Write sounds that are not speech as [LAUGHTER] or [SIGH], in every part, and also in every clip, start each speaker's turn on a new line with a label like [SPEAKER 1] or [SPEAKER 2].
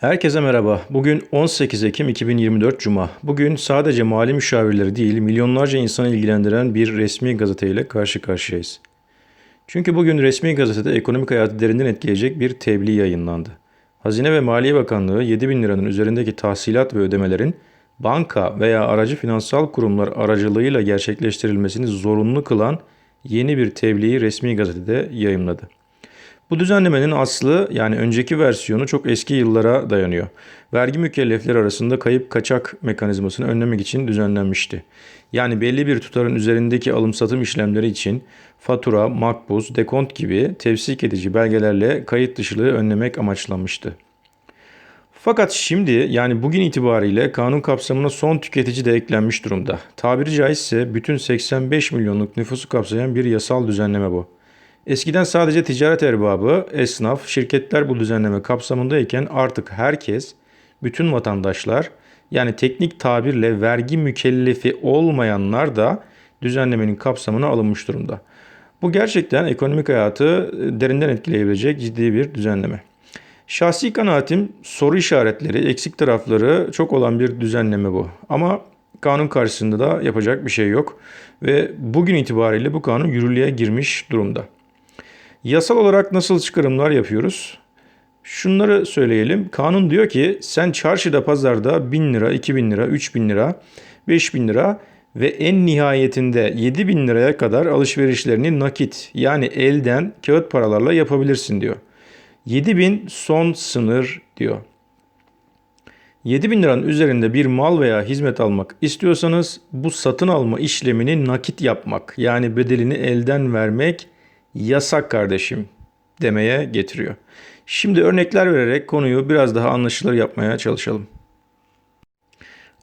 [SPEAKER 1] Herkese merhaba. Bugün 18 Ekim 2024 Cuma. Bugün sadece mali müşavirleri değil, milyonlarca insanı ilgilendiren bir resmi gazeteyle karşı karşıyayız. Çünkü bugün resmi gazetede ekonomik hayatı derinden etkileyecek bir tebliğ yayınlandı. Hazine ve Maliye Bakanlığı 7 bin liranın üzerindeki tahsilat ve ödemelerin banka veya aracı finansal kurumlar aracılığıyla gerçekleştirilmesini zorunlu kılan yeni bir tebliği resmi gazetede yayımladı. Bu düzenlemenin aslı yani önceki versiyonu çok eski yıllara dayanıyor. Vergi mükellefleri arasında kayıp kaçak mekanizmasını önlemek için düzenlenmişti. Yani belli bir tutarın üzerindeki alım satım işlemleri için fatura, makbuz, dekont gibi tevsik edici belgelerle kayıt dışılığı önlemek amaçlanmıştı. Fakat şimdi yani bugün itibariyle kanun kapsamına son tüketici de eklenmiş durumda. Tabiri caizse bütün 85 milyonluk nüfusu kapsayan bir yasal düzenleme bu. Eskiden sadece ticaret erbabı, esnaf, şirketler bu düzenleme kapsamındayken artık herkes, bütün vatandaşlar yani teknik tabirle vergi mükellefi olmayanlar da düzenlemenin kapsamına alınmış durumda. Bu gerçekten ekonomik hayatı derinden etkileyebilecek ciddi bir düzenleme. Şahsi kanaatim soru işaretleri, eksik tarafları çok olan bir düzenleme bu. Ama kanun karşısında da yapacak bir şey yok ve bugün itibariyle bu kanun yürürlüğe girmiş durumda. Yasal olarak nasıl çıkarımlar yapıyoruz? Şunları söyleyelim. Kanun diyor ki sen çarşıda pazarda 1000 lira, 2000 lira, 3000 lira, 5000 lira ve en nihayetinde 7000 liraya kadar alışverişlerini nakit yani elden kağıt paralarla yapabilirsin diyor. 7000 son sınır diyor. 7000 liranın üzerinde bir mal veya hizmet almak istiyorsanız bu satın alma işlemini nakit yapmak yani bedelini elden vermek yasak kardeşim demeye getiriyor. Şimdi örnekler vererek konuyu biraz daha anlaşılır yapmaya çalışalım.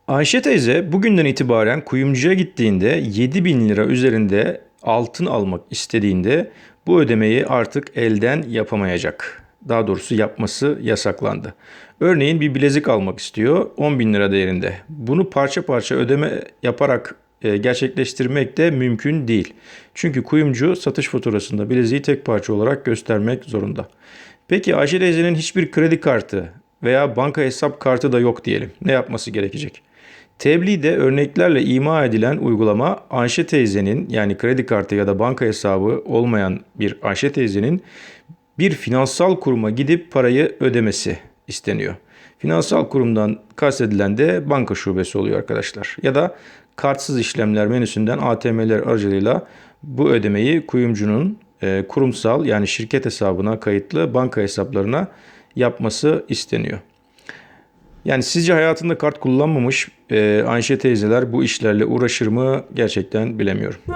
[SPEAKER 1] Ayşe teyze bugünden itibaren kuyumcuya gittiğinde 7 bin lira üzerinde altın almak istediğinde bu ödemeyi artık elden yapamayacak. Daha doğrusu yapması yasaklandı. Örneğin bir bilezik almak istiyor 10 bin lira değerinde. Bunu parça parça ödeme yaparak gerçekleştirmek de mümkün değil. Çünkü kuyumcu satış faturasında bileziği tek parça olarak göstermek zorunda. Peki Ayşe teyzenin hiçbir kredi kartı veya banka hesap kartı da yok diyelim. Ne yapması gerekecek? Tebliğde örneklerle ima edilen uygulama Ayşe teyzenin yani kredi kartı ya da banka hesabı olmayan bir Ayşe teyzenin bir finansal kuruma gidip parayı ödemesi isteniyor. Finansal kurumdan kastedilen de banka şubesi oluyor arkadaşlar. Ya da kartsız işlemler menüsünden ATM'ler aracılığıyla bu ödemeyi kuyumcunun e, kurumsal yani şirket hesabına kayıtlı banka hesaplarına yapması isteniyor. Yani sizce hayatında kart kullanmamış e, Ayşe teyzeler bu işlerle uğraşır mı gerçekten bilemiyorum. [LAUGHS]